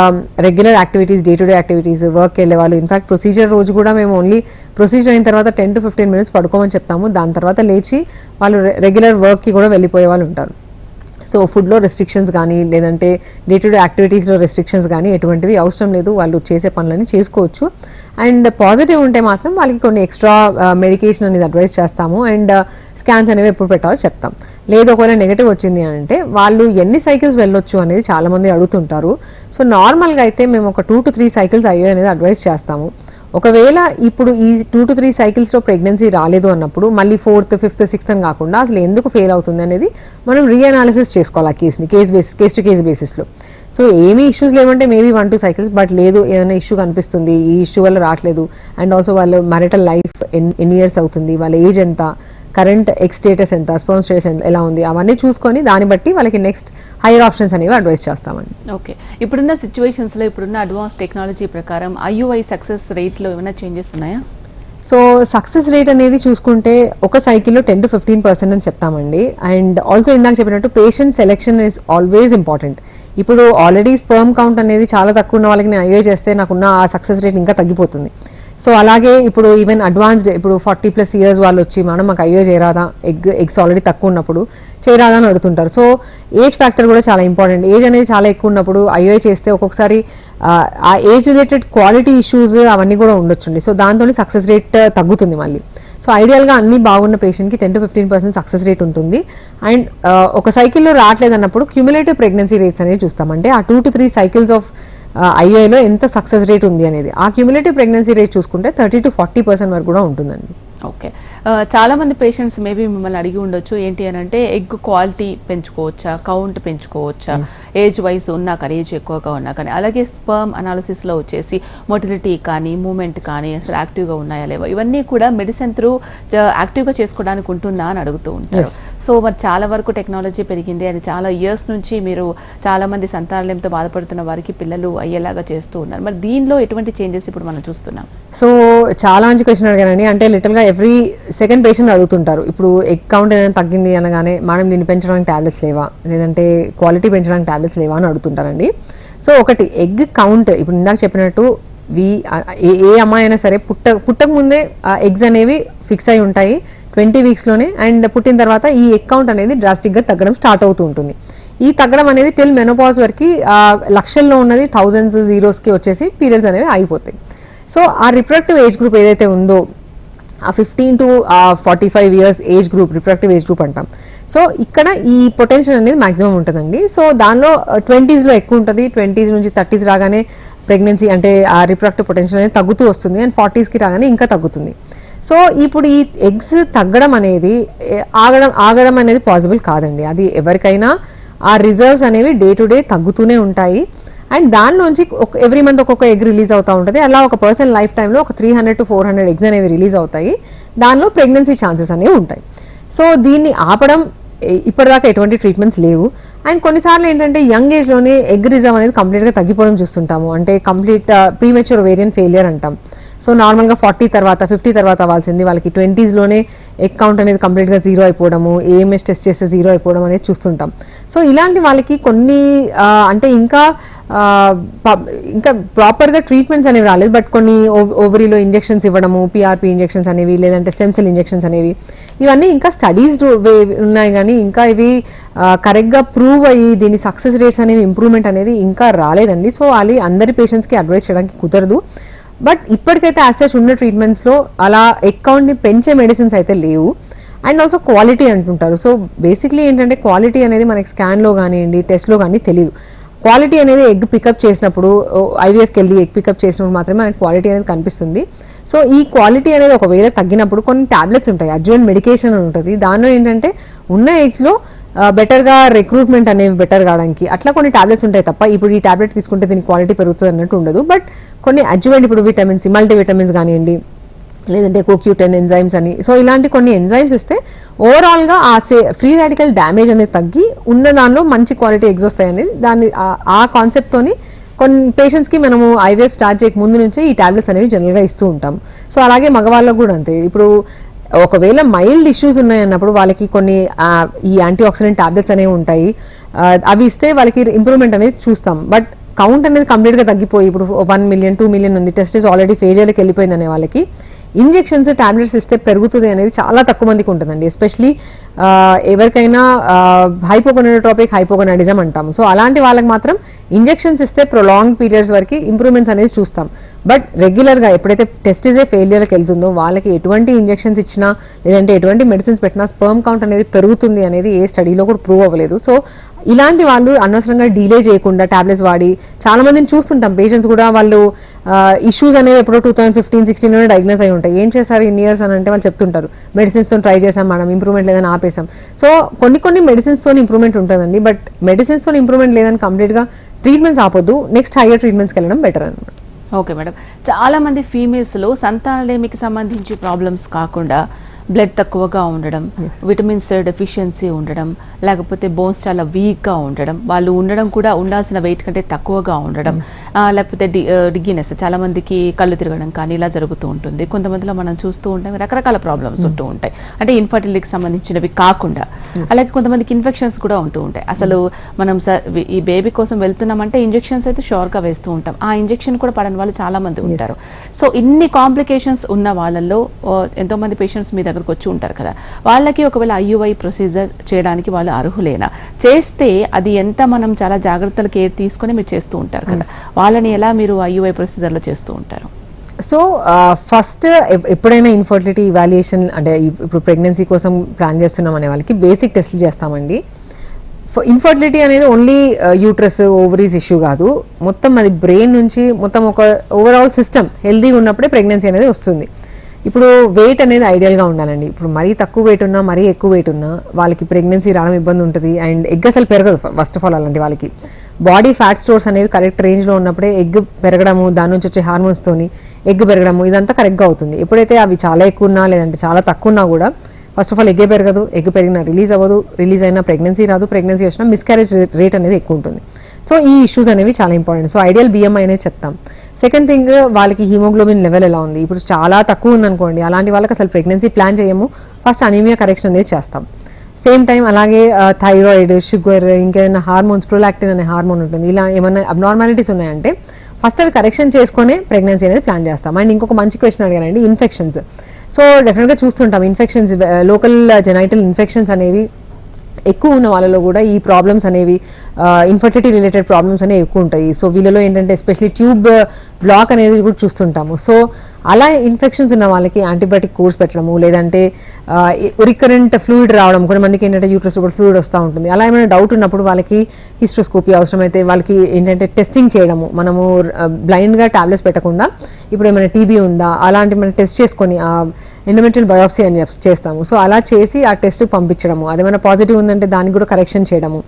regular activities day to day activities work వెళ్ళే వాళ్ళు. ఇన్ఫాక్ట్ ప్రొసీజర్ రోజు కూడా మేము ఓన్లీ ప్రొసీజర్ అయిన తర్వాత టెన్ టు ఫిఫ్టీన్ మినిట్స్ పడుకోమని చెప్తాము. దాని తర్వాత లేచి వాళ్ళు రెగ్యులర్ వర్క్కి కూడా వెళ్ళిపోయే వాళ్ళు ఉంటారు. సో ఫుడ్లో రెస్ట్రిక్షన్స్ కానీ లేదంటే డే టు డే యాక్టివిటీస్లో రెస్ట్రిక్షన్స్ కానీ ఎటువంటివి అవసరం లేదు. వాళ్ళు చేసే పనులని చేసుకోవచ్చు. అండ్ పాజిటివ్ ఉంటే మాత్రం వాళ్ళకి కొన్ని ఎక్స్ట్రా మెడికేషన్ uh, అనేది అడ్వైస్ చేస్తాము. అండ్ స్కాన్స్ అనేవి ఎప్పుడు పెట్టాలో చెప్తాం. లేదు ఒకవేళ నెగిటివ్ వచ్చింది అని అంటే వాళ్ళు ఎన్ని సైకిల్స్ వెళ్ళొచ్చు అనేది చాలామంది అడుగుతుంటారు. సో నార్మల్గా అయితే మేము ఒక టూ టు త్రీ సైకిల్స్ అయ్యో అనేది అడ్వైస్ చేస్తాము. ఒకవేళ ఇప్పుడు ఈ టూ టు త్రీ సైకిల్స్లో ప్రెగ్నెన్సీ రాలేదు అన్నప్పుడు మళ్ళీ ఫోర్త్ ఫిఫ్త్ సిక్స్త్ అని కాకుండా అసలు ఎందుకు ఫెయిల్ అవుతుంది అనేది మనం రీఅనాలిసిస్ చేసుకోవాలి ఆ కేసుని case base case to case బేసిస్లో సో ఏమీ ఇష్యూస్ లేవంటే maybe one two cycles but లేదు ఏదైనా ఇష్యూ కనిపిస్తుంది ఈ ఇష్యూ వల్ల రావట్లేదు అండ్ ఆల్సో వాళ్ళ మ్యారిటల్ లైఫ్ ఎన్ని ఇయర్స్ అవుతుంది వాళ్ళ ఏజ్ ఎంత కరెంట్ ఎక్స్ స్టేటస్ ఎంత స్పర్మ్ స్టేటస్ ఎంత ఎలా ఉంది అవన్నీ చూసుకొని దాన్ని బట్టి వాళ్ళకి నెక్స్ట్ హైయర్ ఆప్షన్స్ అనేవి అడ్వైస్ చేస్తామండి. ఓకే. ఇప్పుడున్న సిచ్యువేషన్స్లో ఇప్పుడున్న అడ్వాన్స్ టెక్నాలజీ ప్రకారం ఐయుఐ సక్సెస్ రేట్లో ఏమైనా చేంజెస్ ఉన్నాయా? సో సక్సెస్ రేట్ అనేది చూసుకుంటే ఒక సైకిల్లో టెన్ టు ఫిఫ్టీన్ పర్సెంట్ అని చెప్తామండి. అండ్ ఆల్సో ఇందాక చెప్పినట్టు patient selection is always important ఇప్పుడు ఆల్రెడీ స్పర్మ్ కౌంట్ అనేది చాలా తక్కువ ఉన్న వాళ్ళకి నేను ఐఏ చేస్తే నాకున్న ఆ సక్సెస్ రేట్ ఇంకా తగ్గిపోతుంది. సో అలాగే ఇప్పుడు ఈవెన్ అడ్వాన్స్డ్ ఇప్పుడు ఫార్టీ ప్లస్ ఇయర్స్ వాళ్ళు వచ్చి మనం మాకు అయ్యో చేయరాదా? ఎగ్ ఎగ్స్ ఆల్రెడీ తక్కువ ఉన్నప్పుడు చేయరాదా? అని అడుగుతుంటారు. సో ఏజ్ ఫ్యాక్టర్ కూడా చాలా ఇంపార్టెంట్ ఏజ్ అనేది చాలా ఎక్కువ ఉన్నప్పుడు అయ్యో చేస్తే ఒక్కొక్కసారి ఆ, ఏజ్ రిలేటెడ్ క్వాలిటీ ఇష్యూస్ అవన్నీ కూడా ఉండొచ్చండి. సో దాంతో సక్సెస్ రేట్ తగ్గుతుంది మళ్ళీ. సో ఐడియల్గా అన్ని బాగున్న పేషెంట్కి ten to fifteen percent success rate ఉంటుంది. అండ్ ఒక సైకిల్లో రావట్లేదు అన్నప్పుడు క్యూములేటివ్ ప్రెగ్నెన్సీ రేట్స్ అనేవి చూస్తాం. అంటే ఆ two to three cycles of ఐఐలో ఎంత సక్సెస్ రేట్ ఉంది అనేది. ఆ క్యూములేటివ్ ప్రెగ్నెన్సీ రేట్ చూసుకుంటే థర్టీ టు ఫార్టీ పర్సెంట్ వరకు కూడా ఉంటుందండి. ఓకే. ఆ, చాలా మంది పేషెంట్స్ మేబీ మిమ్మల్ని అడిగి ఉండొచ్చు. ఏంటి అని అంటే ఎగ్ క్వాలిటీ పెంచుకోవచ్చా? కౌంట్ పెంచుకోవచ్చా? ఏజ్ వైజ్ ఉన్నా కానీ ఏజ్ ఎక్కువగా ఉన్నా కానీ. అలాగే స్పర్మ్ అనాలిసిస్లో వచ్చేసి మొటిలిటీ కానీ మూమెంట్ కానీ అసలు యాక్టివ్గా ఉన్నాయా లేవా? ఇవన్నీ కూడా మెడిసిన్ త్రూ యాక్టివ్గా చేసుకోవడానికి ఉంటుందా అని అడుగుతూ ఉంటారు. సో మరి చాలా వరకు టెక్నాలజీ పెరిగింది. అండ్ చాలా ఇయర్స్ నుంచి మీరు చాలా మంది సంతానలేంతో బాధపడుతున్న వారికి పిల్లలు అయ్యేలాగా చేస్తూ ఉన్నారు. మరి దీనిలో ఎటువంటి చేంజెస్ ఇప్పుడు మనం చూస్తున్నాం? సో చాలా మంచి క్వశ్చన్ అడిగానండి అంటే లిటిల్గా ఎవ్రీ సెకండ్ పేషెంట్ అడుగుతుంటారు. ఇప్పుడు ఎగ్ కౌంట్ ఏదైనా తగ్గింది అనగానే మనం దీన్ని పెంచడానికి ట్యాబ్లెట్స్ లేవా? లేదంటే క్వాలిటీ పెంచడానికి ట్యాబ్లెట్స్ లేవా? అని అడుగుతుంటారండి. సో ఒకటి ఎగ్ కౌంట్ ఇప్పుడు ఇందాక చెప్పినట్టు వి ఏ ఏ అమ్మాయి అయినా సరే పుట్ట పుట్టక ముందే ఎగ్స్ అనేవి ఫిక్స్ అయి ఉంటాయి. ట్వంటీ వీక్స్లోనే అండ్ పుట్టిన తర్వాత ఈ ఎగ్ కౌంట్ అనేది డ్రాస్టిక్గా తగ్గడం స్టార్ట్ అవుతూ ఉంటుంది. ఈ తగ్గడం అనేది టిల్ మెనోపాజ్ వరకు లక్షల్లో ఉన్నది థౌజండ్స్ జీరోస్కి వచ్చేసి పీరియడ్స్ అనేవి ఆగిపోతాయి సో ఆ రిప్రొడక్టివ్ ఏజ్ గ్రూప్ ఏదైతే ఉందో ఆ fifteen to forty five years age group reproductive age group అంటాం. సో ఇక్కడ ఈ పొటెన్షియల్ అనేది మాక్సిమం ఉంటుందండి. సో దానిలో ట్వంటీస్లో ఎక్కువ ఉంటుంది. ట్వంటీస్ నుంచి థర్టీస్ రాగానే ప్రెగ్నెన్సీ అంటే ఆ రిప్రొడక్టివ్ పొటెన్షియల్ అనేది తగ్గుతూ వస్తుంది. అండ్ ఫార్టీస్కి రాగానే ఇంకా తగ్గుతుంది. సో ఇప్పుడు ఈ ఎగ్స్ తగ్గడం అనేది ఆగడం ఆగడం అనేది పాసిబుల్ కాదండి. అది ఎవరికైనా ఆ రిజర్వ్స్ అనేవి డే టు డే తగ్గుతూనే ఉంటాయి. అండ్ దానిలోంచి ఒక ఎవ్రీ మంత్ ఒక్కొక్క ఎగ్ రిలీజ్ అవుతూ ఉంటుంది. అలా ఒక పర్సన్ లైఫ్ టైంలో ఒక three hundred to four hundred eggs అనేవి రిలీజ్ అవుతాయి. దానిలో ప్రెగ్నెన్సీ ఛాన్సెస్ అనేవి ఉంటాయి. సో దీన్ని ఆపడం ఇప్పటిదాకా ఎటువంటి ట్రీట్మెంట్స్ లేవు. అండ్ కొన్నిసార్లు ఏంటంటే యంగ్ ఏజ్లోనే ఎగ్ రిజర్వ్ అనేది కంప్లీట్గా తగ్గిపోవడం చూస్తుంటాము. అంటే కంప్లీట్ ప్రీమెచ్యూర్ వేరియన్ ఫెయిలియర్ అంటాం. సో నార్మల్గా ఫార్టీ తర్వాత ఫిఫ్టీ తర్వాత అవ్వాల్సింది వాళ్ళకి. ట్వంటీస్లోనే ఎగ్ కౌంట్ అనేది కంప్లీట్గా జీరో అయిపోవడము ఏఎంఎస్ టెస్ట్ చేస్తే జీరో అయిపోవడం అనేది చూస్తుంటాం. సో ఇలాంటి వాళ్ళకి కొన్ని uh, అంటే ఇంకా ఇంకా ప్రాపర్గా ట్రీట్మెంట్స్ అనేవి రాలేదు బట్ కొన్ని ఓవరీలో ఇంజెక్షన్స్ ఇవ్వడము పిఆర్పి ఇంజెక్షన్స్ అనేవి లేదంటే స్టెమ్ సెల్ ఇంజెక్షన్స్ అనేవి ఇవన్నీ ఇంకా స్టడీస్ ఉన్నాయి కానీ ఇంకా ఇవి కరెక్ట్గా ప్రూవ్ అయ్యి దీని సక్సెస్ రేట్స్ అనేవి ఇంప్రూవ్మెంట్ అనేది ఇంకా రాలేదండి. సో అది అందరి పేషెంట్స్కి అడ్వైస్ చేయడానికి కుదరదు. బట్ ఇప్పటికైతే యాసెస్ ఉన్న ట్రీట్మెంట్స్లో అలా అకౌంట్ని పెంచే మెడిసిన్స్ అయితే లేవు. అండ్ ఆల్సో క్వాలిటీ అంటుంటారు. సో బేసిక్లీ ఏంటంటే క్వాలిటీ అనేది మనకి స్కాన్లో కానివ్వండి టెస్ట్లో కానీ తెలియదు. క్వాలిటీ అనేది ఎగ్ పికప్ చేసినప్పుడు ఐవీఎఫ్కి వెళ్ళి ఎగ్ పికప్ చేసినప్పుడు మాత్రమే మనకి క్వాలిటీ అనేది కనిపిస్తుంది. సో ఈ క్వాలిటీ అనేది ఒకవేళ తగ్గినప్పుడు కొన్ని టాబ్లెట్స్ ఉంటాయి అడ్జువెంట్ మెడికేషన్ అని ఉంటుంది. దానిలో ఏంటంటే ఉన్న ఎగ్స్లో బెటర్గా రిక్రూట్మెంట్ అనేవి బెటర్ కావడానికి అట్లా కొన్ని టాబ్లెట్స్ ఉంటాయి తప్ప ఇప్పుడు ఈ టాబ్లెట్ తీసుకుంటే దీని క్వాలిటీ పెరుగుతుంది అన్నట్టు ఉండదు. బట్ కొన్ని అడ్జువెంట్ ఇప్పుడు విటమిన్స్ మల్టీ విటమిన్స్ కానివ్వండి లేదంటే కోక్యూటెన్ ఎంజైమ్స్ అని. సో ఇలాంటి కొన్ని ఎంజైమ్స్ ఇస్తే ఓవరాల్గా ఆ సే ఫ్రీ రాడికల్ డ్యామేజ్ అనేది తగ్గి ఉన్న దానిలో మంచి క్వాలిటీ ఎగ్స్ వస్తాయి అనేది దాన్ని ఆ- ఆ కాన్సెప్ట్తోని కొన్ని పేషెంట్స్కి మనము ఐవీఎఫ్ స్టార్ట్ చేయక ముందు నుంచే ఈ టాబ్లెట్స్ అనేవి జనరల్గా ఇస్తూ ఉంటాం. సో అలాగే మగవాళ్ళకు కూడా అంతే. ఇప్పుడు ఒకవేళ మైల్డ్ ఇష్యూస్ ఉన్నాయన్నప్పుడు వాళ్ళకి కొన్ని ఈ యాంటీ ఆక్సిడెంట్ టాబ్లెట్స్ అనేవి ఉంటాయి. అవి ఇస్తే వాళ్ళకి ఇంప్రూవ్మెంట్ అనేది చూస్తాం. బట్ కౌంట్ అనేది కంప్లీట్గా తగ్గిపోయి ఇప్పుడు వన్ మిలియన్ టూ మిలియన్ ఉంది. టెస్ట్ ఇస్ ఆల్రెడీ ఫెయిలియర్కి వెళ్ళిపోయింది అనే వాళ్ళకి. ఇంజెక్షన్స్ టాబ్లెట్స్ ఇస్తే పెరుగుతుంది అనేది చాలా తక్కువ మందికి ఉంటుందండి. ఎస్పెషలీ ఎవరికైనా హైపోకొనోట్రాపిక్ హైపోకొనాడిజం అంటాము సో అలాంటి వాళ్ళకి మాత్రం ఇంజెక్షన్స్ ఇస్తే ప్రొలాంగ్ పీరియడ్స్ వరకు ఇంప్రూవ్మెంట్స్ అనేది చూస్తాం. బట్ రెగ్యులర్గా ఎప్పుడైతే టెస్టిజే ఫెయిలియర్కి వెళ్తుందో వాళ్ళకి ఎటువంటి ఇంజెక్షన్స్ ఇచ్చినా లేదంటే ఎటువంటి మెడిసిన్స్ పెట్టినా స్పర్మ్ కౌంట్ అనేది పెరుగుతుంది అనేది ఏ స్టడీలో కూడా ప్రూవ్ అవ్వలేదు. సో ఇలాంటి వాళ్ళు అనవసరంగా డిలే చేయకుండా టాబ్లెట్స్ వాడి చాలా మందిని చూస్తుంటాం. పేషెంట్స్ కూడా వాళ్ళు ఇష్యూస్ అనేవి ఎప్పుడో two thousand fifteen sixteen diagnose అయి ఉంటాయి. ఏం చేశారు ఇన్ని ఇయర్స్ అని అంటే వాళ్ళు చెప్తుంటారు. మెడిసిన్స్తో ట్రై చేసాం మనం ఇంప్రూవ్మెంట్ లేదని ఆపేసాం సో కొన్ని కొన్ని మెడిసిన్స్తో ఇంప్రూవ్మెంట్ ఉంటుందండి బట్ మెడిసిన్స్తో ఇంప్రూవ్మెంట్ లేదని కంప్లీట్గా ట్రీట్మెంట్స్ ఆపొద్దు. నెక్స్ట్ హయ్యర్ ట్రీట్మెంట్స్కి వెళ్ళడం బెటర్ అనమాట ఓకే మేడం చాలామంది ఫీమేల్స్లో సంతానలేమికి సంబంధించి ప్రాబ్లమ్స్ కాకుండా బ్లడ్ తక్కువగా ఉండడం విటమిన్స్ డెఫిషియన్సీ ఉండడం లేకపోతే బోన్స్ చాలా వీక్గా ఉండడం వాళ్ళు ఉండడం కూడా ఉండాల్సిన వెయిట్ కంటే తక్కువగా ఉండడం లేకపోతే డి డిగ్గినెస్ చాలా మందికి కళ్ళు తిరగడం కానీ ఇలా జరుగుతూ ఉంటుంది. కొంతమందిలో మనం చూస్తూ ఉంటాం రకరకాల ప్రాబ్లమ్స్ ఉంటూ ఉంటాయి. అంటే ఇన్ఫర్టిలిటీకి సంబంధించినవి కాకుండా అలాగే కొంతమందికి ఇన్ఫెక్షన్స్ కూడా ఉంటూ ఉంటాయి. అసలు మనం స- ఈ బేబీ కోసం వెళ్తున్నామంటే ఇంజెక్షన్స్ అయితే షూర్గా వేస్తూ ఉంటాం. ఆ ఇంజెక్షన్ కూడా పడని వాళ్ళు చాలా మంది ఉంటారు. సో ఇన్ని కాంప్లికేషన్స్ ఉన్న వాళ్ళల్లో ఓ, ఎంతో మంది పేషెంట్స్ మీ దగ్గరకు వచ్చి ఉంటారు కదా. వాళ్ళకి ఒకవేళ ఐయుఐ ప్రొసీజర్ చేయడానికి వాళ్ళు అర్హులేనా? చేస్తే అది ఎంత మనం చాలా జాగ్రత్తలు కేర్ తీసుకొని మీరు చేస్తూ ఉంటారు కదా. వాళ్ళని ఎలా మీరు ఐయుఐ ప్రొసీజర్లో చేస్తూ ఉంటారు? సో ఫస్ట్ ఎప్పుడైనా ఇన్ఫర్టిలిటీ ఇవాల్యుయేషన్ అంటే ఇప్- ఇప్పుడు ప్రెగ్నెన్సీ కోసం ప్లాన్ చేస్తున్నాం అనే వాళ్ళకి బేసిక్ టెస్ట్లు చేస్తామండి. ఇన్ఫర్టిలిటీ అనేది ఓన్లీ యూట్రస్ ఓవరీస్ ఇష్యూ కాదు. మొత్తం అది బ్రెయిన్ నుంచి మొత్తం ఒక ఓవరాల్ సిస్టమ్ హెల్తీగా ఉన్నప్పుడే ప్రెగ్నెన్సీ అనేది వస్తుంది. ఇప్పుడు వెయిట్ అనేది ఐడియల్గా ఉండాలండి. ఇప్పుడు మరీ తక్కువ వెయిట్ ఉన్నా మరీ ఎక్కువ వెయిట్ ఉన్నా వాళ్ళకి ప్రెగ్నెన్సీ రావడం ఇబ్బంది ఉంటుంది. అండ్ ఎగ్ అసలు పెరగదు ఫస్ట్ ఆఫ్ ఆల్ అలాంటి వాళ్ళకి. బాడీ ఫ్యాట్ స్టోర్స్ అనేవి కరెక్ట్ రేంజ్లో ఉన్నప్పుడే ఎగ్ పెరగడము దాని నుంచి వచ్చే హార్మోన్స్తోని ఎగ్ పెరగడము ఇదంతా కరెక్ట్గా అవుతుంది. ఎప్పుడైతే అవి చాలా ఎక్కువ ఉన్నా లేదంటే చాలా తక్కువ ఉన్నా కూడా ఫస్ట్ ఆఫ్ ఆల్ ఎగ్గే పెరగదు. ఎగ్ పెరిగినా రిలీజ్ అవ్వదు. రిలీజ్ అయినా ప్రెగ్నెన్సీ రాదు. ప్రెగ్నెన్సీ వచ్చినా మిస్క్యారేజ్ రేట్ అనేది ఎక్కువ ఉంటుంది. సో ఈ ఇష్యూస్ అనేవి చాలా ఇంపార్టెంట్ సో ఐడియల్ బిఎంఐ అనేది చెప్తాం. సెకండ్ థింగ్ వాళ్ళకి హీమోగ్లోబిన్ లెవెల్ ఎలా ఉంది? ఇప్పుడు చాలా తక్కువ ఉందనుకోండి అలాంటి వాళ్ళకి అసలు ప్రెగ్నెన్సీ ప్లాన్ చేయము. ఫస్ట్ అనీమియా కరెక్షన్ అనేది చేస్తాం. సేమ్ టైం అలాగే థైరాయిడ్ షుగర్ ఇంకేమైనా హార్మోన్స్ ప్రొలాక్టిన్ అనే హార్మోన్ ఉంటుంది. ఇలా ఏమైనా అబ్నార్మాలిటీస్ ఉన్నాయంటే ఫస్ట్ అవి కరెక్షన్ చేసుకునే ప్రెగ్నెన్సీ అనేది ప్లాన్ చేస్తాం. అండ్ ఇంకొక మంచి క్వశ్చన్ అడిగారండి ఇన్ఫెక్షన్స్ సో డెఫినెట్గా చూస్తుంటాం ఇన్ఫెక్షన్స్ లోకల్ జెనైటల్ ఇన్ఫెక్షన్స్ అనేవి ఎక్కువ ఉన్న వాళ్ళలో కూడా ఈ ప్రాబ్లమ్స్ అనేవి ఇన్ఫర్టిలిటీ రిలేటెడ్ ప్రాబ్లమ్స్ అనేవి ఎక్కువ ఉంటాయి. సో వీళ్ళలో ఏంటంటే ఎస్పెషలీ ట్యూబ్ బ్లాక్ అనేది కూడా చూస్తుంటాము. సో అలా ఇన్ఫెక్షన్స్ ఉన్న వాళ్ళకి యాంటీబయాటిక్ కోర్స్ పెట్టడము లేదంటే రికరెంట్ ఫ్లూయిడ్ రావడం కొంతమందికి ఏంటంటే యూట్రస్ కూడా ఫ్లూయిడ్ వస్తూ ఉంటుంది. అలా ఏమైనా డౌట్ ఉన్నప్పుడు వాళ్ళకి హిస్ట్రోస్కోపీ అవసరమైతే వాళ్ళకి ఏంటంటే టెస్టింగ్ చేయడము. మనము బ్లైండ్గా టాబ్లెట్స్ పెట్టకుండా ఇప్పుడు ఏమైనా టీబీ ఉందా? అలాంటి మనం టెస్ట్ చేసుకొని ఎండోమెట్రియల్ బయోప్సీ అని చేస్తాము. సో అలా చేసి ఆ టెస్ట్ పంపించడము. అదేమైనా పాజిటివ్ ఉందంటే దానికి కూడా కరెక్షన్ చేయడము.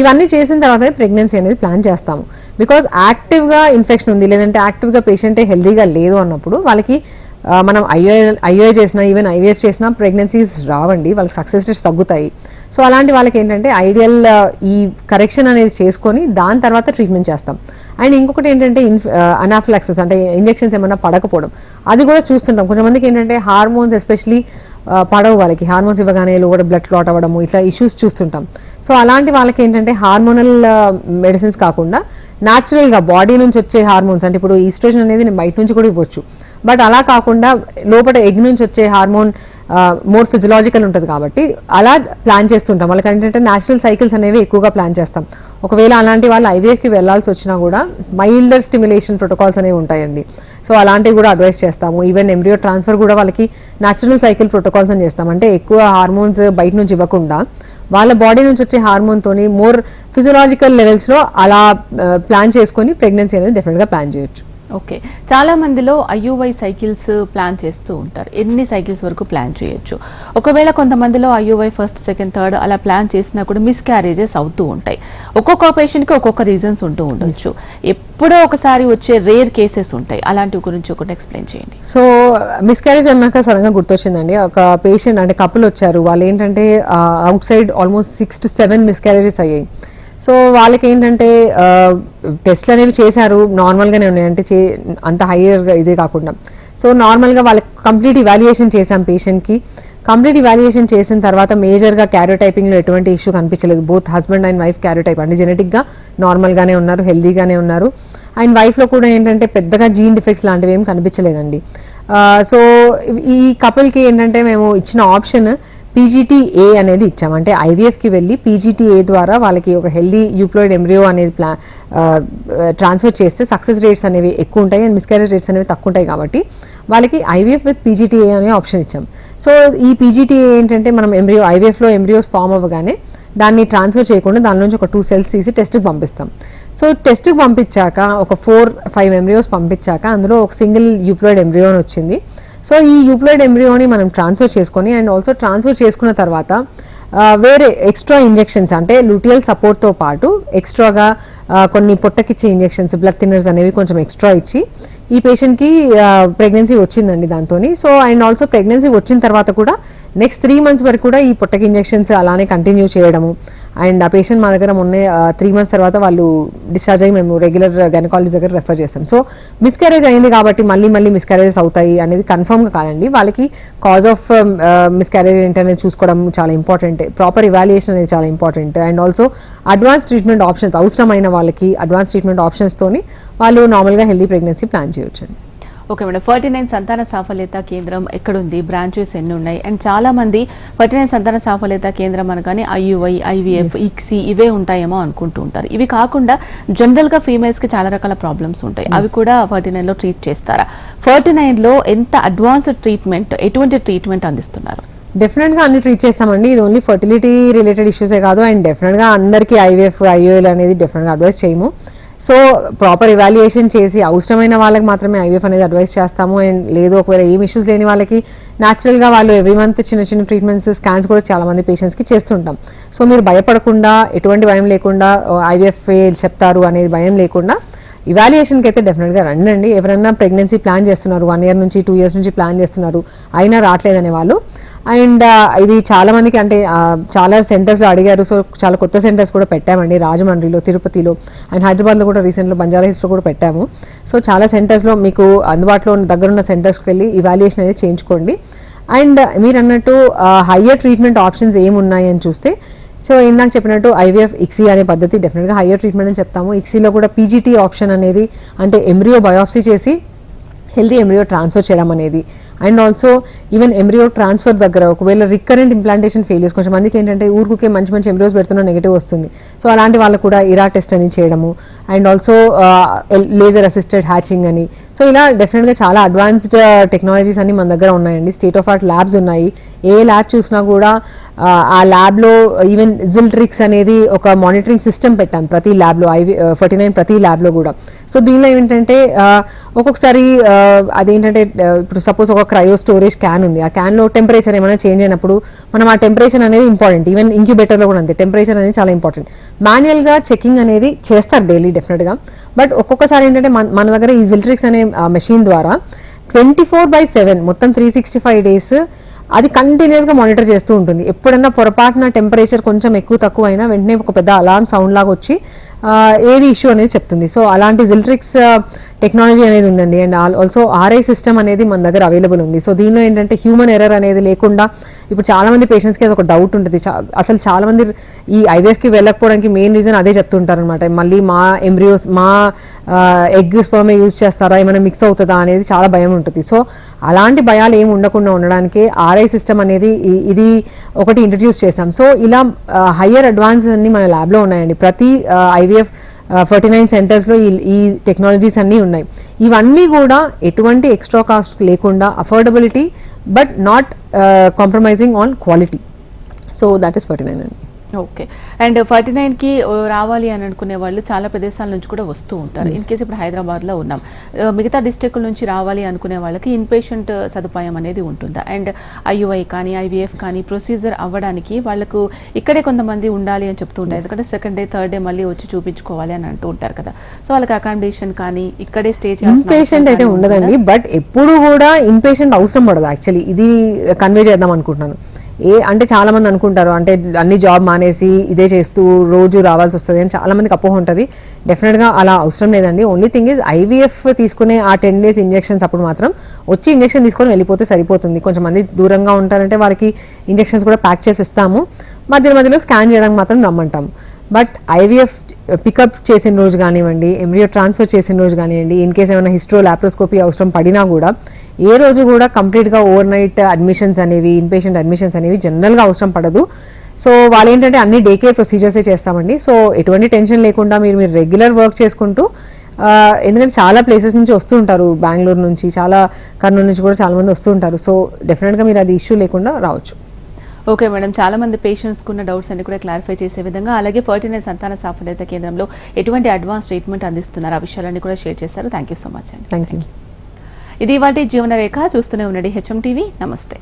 ఇవన్నీ చేసిన తర్వాతనే ప్రెగ్నెన్సీ అనేది ప్లాన్ చేస్తాము. బికాజ్ యాక్టివ్గా ఇన్ఫెక్షన్ ఉంది లేదంటే యాక్టివ్గా పేషెంటే హెల్దీగా లేదు అన్నప్పుడు వాళ్ళకి మనం ఐఓ ఐఓఐ చేసినా ఈవెన్ ఐవీఎఫ్ చేసినా ప్రెగ్నెన్సీస్ రావండి. వాళ్ళకి సక్సెస్ రేట్స్ తగ్గుతాయి. సో అలాంటి వాళ్ళకి ఏంటంటే ఐడియల్ ఈ కరెక్షన్ అనేది చేసుకొని దాని తర్వాత ట్రీట్మెంట్ చేస్తాం. అండ్ ఇంకొకటి ఏంటంటే ఇన్ఫ్ అనాఫ్లాక్సెస్ అంటే ఇంజెక్షన్స్ ఏమైనా పడకపోవడం. అది కూడా చూస్తుంటాం. కొంతమందికి ఏంటంటే హార్మోన్స్ ఎస్పెషలీ పడవు వాళ్ళకి. హార్మోన్స్ ఇవ్వగానే కూడా బ్లడ్ క్లాట్ అవ్వడము ఇట్లా ఇష్యూస్ చూస్తుంటాం. సో అలాంటి వాళ్ళకి ఏంటంటే హార్మోనల్ మెడిసిన్స్ కాకుండా న్యాచురల్గా బాడీ నుంచి వచ్చే హార్మోన్స్ అంటే ఇప్పుడు ఈస్ట్రోజన్ అనేది నేను బయట నుంచి కూడా ఇవ్వచ్చు. బట్ అలా కాకుండా లోపల ఎగ్ నుంచి వచ్చే హార్మోన్ మోర్ ఫిజియలాజికల్ ఉంటుంది కాబట్టి అలా ప్లాన్ చేస్తుంటాం. వాళ్ళకి ఏంటంటే న్యాచురల్ సైకిల్స్ అనేవి ఎక్కువగా ప్లాన్ చేస్తాం. ఒకవేళ అలాంటి వాళ్ళు ఐవీఎఫ్కి వెళ్ళాల్సి వచ్చినా కూడా మైల్డర్ స్టిమ్యులేషన్ ప్రోటోకాల్స్ అనేవి ఉంటాయండి. సో అలాంటివి కూడా అడ్వైస్ చేస్తాము. ఈవెన్ ఎంబ్రియో ట్రాన్స్ఫర్ కూడా వాళ్ళకి న్యాచురల్ సైకిల్ ప్రోటోకాల్స్ అని చేస్తాం. అంటే ఎక్కువ హార్మోన్స్ బయట నుంచి ఇవ్వకుండా వాళ్ళ బాడీ నుంచి వచ్చే హార్మోన్తోని మోర్ ఫిజియలాజికల్ లెవెల్స్లో అలా ప్లాన్ చేసుకొని ప్రెగ్నెన్సీ అనేది డెఫినెట్గా ప్లాన్ చేయొచ్చు. ఓకే చాలా మందిలో ఐయువై సైకిల్స్ ప్లాన్ చేస్తూ ఉంటారు. ఎన్ని సైకిల్స్ వరకు ప్లాన్ చేయొచ్చు? ఒకవేళ కొంతమందిలో ఐయువై ఫస్ట్ సెకండ్ థర్డ్ అలా ప్లాన్ చేసినా కూడా మిస్ క్యారేజెస్ అవుతూ ఉంటాయి. ఒక్కొక్క పేషెంట్కి ఒక్కొక్క రీజన్స్ ఉంటూ ఉండొచ్చు. ఎప్పుడో ఒకసారి వచ్చే రేర్ కేసెస్ ఉంటాయి. అలాంటి గురించి ఒకటి ఎక్స్ప్లెయిన్ చేయండి. సో మిస్క్యారేజ్ అన్నాక సడన్గా గుర్తొచ్చిందండి. ఒక పేషెంట్ అంటే కపుల్ వచ్చారు. వాళ్ళు ఏంటంటే outside almost six to seven miscarriages అయ్యాయి. సో వాళ్ళకి ఏంటంటే టెస్ట్లు అనేవి చేశారు నార్మల్గానే ఉన్నాయి. అంటే చే అంత హైయర్ ఇదే కాకుండా. సో నార్మల్గా వాళ్ళకి కంప్లీట్ ఇవాల్యుయేషన్ చేశాం పేషెంట్కి. కంప్లీట్ ఇవాల్యుయేషన్ చేసిన తర్వాత మేజర్గా క్యారోటైపింగ్లో ఎటువంటి ఇష్యూ కనిపించలేదు. Both husband and wife karyotype అంటే జెనెటిక్గా నార్మల్గానే ఉన్నారు హెల్దీగానే ఉన్నారు. అండ్ వైఫ్లో కూడా ఏంటంటే పెద్దగా జీన్ డిఫెక్ట్స్ లాంటివి ఏం కనిపించలేదండి సో ఈ కపుల్కి ఏంటంటే మేము ఇచ్చిన ఆప్షన్ పీజీటీఏ అనేది ఇచ్చాం. అంటే ఐవీఎఫ్కి వెళ్ళి పీజీటీఏ ద్వారా వాళ్ళకి ఒక హెల్దీ యూప్లోయిడ్ ఎంబ్రియో అనేది ప్లా ట్రాన్స్ఫర్ చేస్తే సక్సెస్ రేట్స్ అనేవి ఎక్కువ ఉంటాయి అండ్ మిస్క్యారేజ్ రేట్స్ అనేవి తక్కువ ఉంటాయి కాబట్టి వాళ్ళకి ఐవీఎఫ్ విత్ పీజీటీఏ అనే ఆప్షన్ ఇచ్చాం. సో ఈ పీజీటీఏ ఏంటంటే మనం ఎంబ్రియో ఐవీఎఫ్లో ఎంబ్రియోస్ ఫామ్ అవ్వగానే దాన్ని ట్రాన్స్ఫర్ చేయకుండా దాని నుంచి ఒక టూ సెల్స్ తీసి టెస్ట్కి పంపిస్తాం. సో టెస్ట్కి పంపించాక ఒక ఫోర్ ఫైవ్ ఎంబ్రియోస్ పంపించాక అందులో ఒక సింగిల్ యూప్లోయిడ్ ఎంబ్రియో అని వచ్చింది. సో ఈ యూప్లాయిడ్ ఎంబ్రియోని మనం ట్రాన్స్ఫర్ చేసుకొని అండ్ ఆల్సో ట్రాన్స్ఫర్ చేసుకున్న తర్వాత వేరే ఎక్స్ట్రా ఇంజెక్షన్స్ అంటే లూటియల్ సపోర్ట్తో పాటు ఎక్స్ట్రాగా కొన్ని పొట్టకిచ్చే ఇంజెక్షన్స్ బ్లడ్ థిన్నర్స్ అనేవి కొంచెం ఎక్స్ట్రా ఇచ్చి ఈ పేషెంట్కి ప్రెగ్నెన్సీ వచ్చిందండి దాంతో సో అండ్ ఆల్సో ప్రెగ్నెన్సీ వచ్చిన తర్వాత కూడా నెక్స్ట్ త్రీ మంత్స్ వరకు కూడా ఈ పొట్టకి ఇంజెక్షన్స్ అలానే కంటిన్యూ చేయడము. అండ్ ఆ పేషెంట్ మా దగ్గర మొన్నే త్రీ మంత్స్ తర్వాత వాళ్ళు డిశ్చార్జ్ అయ్యి మేము రెగ్యులర్ గైనకాలజిస్ట్ దగ్గర రెఫర్ చేస్తాం సో మిస్క్యారేజ్ అయింది కాబట్టి మళ్ళీ మళ్ళీ మిస్క్యారేజెస్ అవుతాయి అనేది కన్ఫర్మ్గా కాదండి. వాళ్ళకి కాజ్ ఆఫ్ మిస్క్యారేజ్ ఏంటనేది చూసుకోవడం చాలా ఇంపార్టెంట్ ప్రాపర్ ఇవాల్యుయేషన్ అనేది చాలా important and also advance treatment options అవసరమైన వాళ్ళకి అడ్వాన్స్ ట్రీట్మెంట్ ఆప్షన్స్తోని వాళ్ళు నార్మల్గా హెల్దీ ప్రెగ్నెన్సీ ప్లాన్ చేయొచ్చండి. Okay madam. ఫార్టీ నైన్ సంతాన సాఫల్యత కేంద్రం ఎక్కడుంది? బ్రాంచెస్ ఎన్ని ఉన్నాయి అండ్ చాలా మంది ఫార్టీ నైన్ సంతాన సాఫల్యత కేంద్రం అనగానే ఐయుఐ ఐవీఎఫ్ ఇక్సీ ఇవే ఉంటాయేమో అనుకుంటూ ఉంటారు. ఇవి కాకుండా జనరల్గా ఫీమేల్స్కి చాలా రకాల ప్రాబ్లమ్స్ ఉంటాయి. అవి కూడా ఫార్టీ నైన్లో ట్రీట్ చేస్తారా? ఫార్టీ నైన్లో ఎంత అడ్వాన్స్డ్ ట్రీట్మెంట్ ఎటువంటి ట్రీట్మెంట్ అందిస్తున్నారు? డెఫినెట్గా అన్ని ట్రీట్ చేస్తామండి. ఇది ఓన్లీ ఫర్టిలిటీ రిలేటెడ్ ఇష్యూసే కాదు. అండ్ డెఫినెట్గా అందరికీ ఐవీఎఫ్ ఐఓఎల్ అనేది డెఫినెట్గా అడ్వైస్ చేయము. సో ప్రాపర్ ఇవాల్యుయేషన్ చేసి అవసరమైన వాళ్ళకి మాత్రమే ఐవీఎఫ్ అనేది అడ్వైస్ చేస్తాము. అండ్ లేదు ఒకవేళ ఏం ఇష్యూస్ లేని వాళ్ళకి న్యాచురల్గా వాళ్ళు ఎవ్రీ మంత్ చిన్న చిన్న ట్రీట్మెంట్స్ స్కాన్స్ కూడా చాలా మంది పేషెంట్స్కి చేస్తుంటాం. సో మీరు భయపడకుండా ఎటువంటి భయం లేకుండా ఐవీఎఫ్ చెప్తారు అనేది భయం లేకుండా ఇవాల్యుయేషన్కి అయితే డెఫినెట్గా రండి ఎవరైనా ప్రెగ్నెన్సీ ప్లాన్ చేస్తున్నారు వన్ ఇయర్ నుంచి టూ ఇయర్స్ నుంచి ప్లాన్ చేస్తున్నారు అయినా రావట్లేదనే వాళ్ళు అండ్ ఇది చాలా మందికి అంటే చాలా సెంటర్స్లో అడిగారు. సో చాలా కొత్త సెంటర్స్ కూడా పెట్టామండి. రాజమండ్రిలో తిరుపతిలో అండ్ హైదరాబాద్లో కూడా రీసెంట్లో బంజారా హిల్స్లో కూడా పెట్టాము. సో చాలా సెంటర్స్లో మీకు అందుబాటులో ఉన్న దగ్గరున్న సెంటర్స్కి వెళ్ళి ఇవాల్యుయేషన్ అనేది చేయించుకోండి. అండ్ మీరు అన్నట్టు హయ్యర్ ట్రీట్మెంట్ ఆప్షన్స్ ఏమున్నాయి అని చూస్తే సో ఇందాక చెప్పినట్టు ఐవీఎఫ్ ఇక్సీ అనే పద్ధతి డెఫినెట్గా హయ్యర్ ట్రీట్మెంట్ అని చెప్తాము. ఇక్సీలో కూడా పీజీటీ ఆప్షన్ అనేది అంటే ఎంబ్రియో బయోప్సీ చేసి హెల్దీ ఎంబ్రియో ట్రాన్స్ఫర్ చేయడం అనేది. And also even embryo transfer దగ్గర ఒకవేళ రికరెంట్ ఇంప్లాంటేషన్ ఫెయిల్యూర్స్ కొంచెం మందికి ఏంటంటే ఊరుకుకే మంచి మంచి ఎంబ్రియోస్ పెడుతున్న నెగిటివ్ వస్తుంది. సో అలాంటి వాళ్ళు కూడా ఇరా టెస్ట్ అని చేయడము. And also laser assisted hatching అని. సో ఇలా డెఫినెట్గా చాలా అడ్వాన్స్డ్ టెక్నాలజీస్ uh, అన్ని మన దగ్గర ఉన్నాయండి. స్టేట్ ఆఫ్ ఆర్ట్ ల్యాబ్స్ ఉన్నాయి. ఏ ల్యాబ్ చూసినా కూడా ఆ, ల్యాబ్లో ఈవెన్ జిల్ట్రిక్స్ అనేది ఒక మానిటరింగ్ సిస్టమ్ పెట్టాం ప్రతి ల్యాబ్లో ఐవి ఫార్టీ నైన్ ప్రతి ల్యాబ్లో కూడా. సో దీనిలో ఏంటంటే ఒక్కొక్కసారి అదేంటంటే ఇప్పుడు సపోజ్ ఒక క్రయో స్టోరేజ్ క్యాన్ ఉంది. ఆ క్యాన్లో టెంపరేచర్ ఏమైనా చేంజ్ అయినప్పుడు మనం ఆ టెంపరేచర్ అనేది ఇంపార్టెంట్ ఈవెన్ ఇంక్యుబేటర్లో కూడా అంతే. టెంపరేచర్ అనేది చాలా ఇంపార్టెంట్ మాన్యువల్గా చెకింగ్ అనేది చేస్తారు డైలీ డెఫినెట్గా బట్ ఒక్కొక్కసారి ఏంటంటే మన మన దగ్గర ఈ జిల్ట్రిక్స్ అనే మెషిన్ ద్వారా ట్వంటీ ఫోర్ బై సెవెన్ మొత్తం త్రీ సిక్స్టీ ఫైవ్ డేస్ అది కంటిన్యూస్గా మానిటర్ చేస్తూ ఉంటుంది. ఎప్పుడన్నా పొరపాటున టెంపరేచర్ కొంచెం ఎక్కువ తక్కువ అయినా వెంటనే ఒక పెద్ద అలారం సౌండ్ లాగా వచ్చి ఏది ఇష్యూ అనేది చెప్తుంది. సో అలాంటి జిల్ట్రిక్స్ టెక్నాలజీ అనేది ఉందండి. అండ్ ఆల్సో ఆర్ఐ సిస్టమ్ అనేది మన దగ్గర అవైలబుల్ ఉంది. సో దీనిలో ఏంటంటే హ్యూమన్ ఎర్రర్ అనేది లేకుండా ఇప్పుడు చాలా మంది పేషెంట్స్కి అది ఒక డౌట్ ఉంటుంది. అసలు చాలామంది ఈ ఐవీఎఫ్కి వెళ్ళకపోవడానికి మెయిన్ రీజన్ అదే చెప్తుంటారనమాట మళ్ళీ మా ఎంబ్రియోస్ మా ఎగ్ స్పర్మే యూజ్ చేస్తారా? ఏమైనా మిక్స్ అవుతుందా? అనేది చాలా భయం ఉంటుంది. సో అలాంటి భయాలు ఏమి ఉండకుండా ఉండడానికి ఆర్ఐ సిస్టమ్ అనేది ఇది ఒకటి ఇంట్రడ్యూస్ చేశాం. సో ఇలా హయ్యర్ అడ్వాన్స్ అన్ని మన ల్యాబ్లో ఉన్నాయండి. ప్రతి ఐవీఎఫ్ ఫార్టీ నైన్ సెంటర్స్లో ఈ ఈ టెక్నాలజీస్ అన్నీ ఉన్నాయి. ఇవన్నీ కూడా ఎటువంటి ఎక్స్ట్రా కాస్ట్ లేకుండా affordability but not compromising on quality so that is forty nine అండి. ఓకే అండ్ ఫార్టీ నైన్కి ఓ, రావాలి అని అనుకునే వాళ్ళు చాలా ప్రదేశాల నుంచి కూడా వస్తూ ఉంటారు. ఇన్ కేసు ఇప్పుడు హైదరాబాద్లో ఉన్నాం. ఆ, మిగతా డిస్ట్రిక్ట్ నుంచి రావాలి అనుకునే వాళ్ళకి ఇన్ పేషెంట్ సదుపాయం అనేది ఉంటుందా? అండ్ ఐయుఐ కానీ ఐవీఎఫ్ కానీ ప్రొసీజర్ అవ్వడానికి వాళ్ళకు ఇక్కడే కొంతమంది ఉండాలి అని చెప్తూ ఉంటారు. ఎందుకంటే సెకండ్ డే థర్డ్ డే మళ్ళీ వచ్చి చూపించుకోవాలి అని అంటూ ఉంటారు కదా. సో వాళ్ళకి అకామిడేషన్ కానీ ఇక్కడే స్టే ఇన్పేషెంట్ అయితే ఉండదండి. బట్ ఎప్పుడు కూడా ఇన్పేషెంట్ అవసరం పడదు యాక్చువల్లీ ఇది కన్వే చేద్దాం అనుకుంటున్నాను. ఏ అంటే చాలా మంది అనుకుంటారు అంటే అన్ని జాబ్ మానేసి ఇదే చేస్తూ రోజు రావాల్సి వస్తుంది అని చాలా మందికి అపోహ ఉంటుంది. డెఫినెట్గా అలా అవసరం లేదండి. ఓన్లీ థింగ్ ఇస్ ఐవీఎఫ్ తీసుకునే ఆ టెన్ డేస్ ఇంజెక్షన్స్ అప్పుడు మాత్రం వచ్చి ఇంజెక్షన్ తీసుకొని వెళ్ళిపోతే సరిపోతుంది. కొంచెం మంది దూరంగా ఉంటారంటే వారికి ఇంజెక్షన్స్ కూడా ప్యాక్ చేసి ఇస్తాము. మధ్య మధ్యలో స్కాన్ చేయడానికి మాత్రం రమ్మంటాము బట్ ఐవీఎఫ్ పికప్ చేసిన రోజు కానివ్వండి ఎంబ్రియో ట్రాన్స్ఫర్ చేసిన రోజు కానివ్వండి ఇన్ కేస్ ఏమైనా హిస్ట్రో లాప్రోస్కోపీ అవసరం పడినా కూడా ఏ రోజు కూడా కంప్లీట్గా ఓవర్ నైట్ అడ్మిషన్స్ అనేవి ఇన్పేషెంట్ అడ్మిషన్స్ అనేవి జనరల్గా అవసరం పడదు. సో వాళ్ళు ఏంటంటే అన్ని డే కేర్ ప్రొసీజర్సే చేస్తామండి. సో ఎటువంటి టెన్షన్ లేకుండా మీరు మీరు రెగ్యులర్ వర్క్ చేసుకుంటూ ఎందుకంటే చాలా ప్లేసెస్ నుంచి వస్తూ ఉంటారు. బెంగళూరు నుంచి చాలా కర్నూలు నుంచి కూడా చాలా మంది వస్తూ ఉంటారు. సో డెఫినెట్గా మీరు అది ఇష్యూ లేకుండా రావచ్చు. ఓకే మేడం చాలా మంది పేషెంట్స్ కున్న డౌట్స్ అన్ని కూడా క్లారిఫై చేసే విధంగా అలాగే ఫర్టినైజ్ సంతాన సాఫల్యత కేంద్రంలో ఎటువంటి అడ్వాన్స్ ట్రీట్మెంట్ అందిస్తున్నారు? ఆ విషయాలన్నీ కూడా షేర్ చేశారు. థ్యాంక్ యూ సో మచ్ అండి థ్యాంక్ యూ ఇది వాటి జీవన రేఖ చూస్తూనే ఉండండి. హెచ్ఎం టీవీ నమస్తే.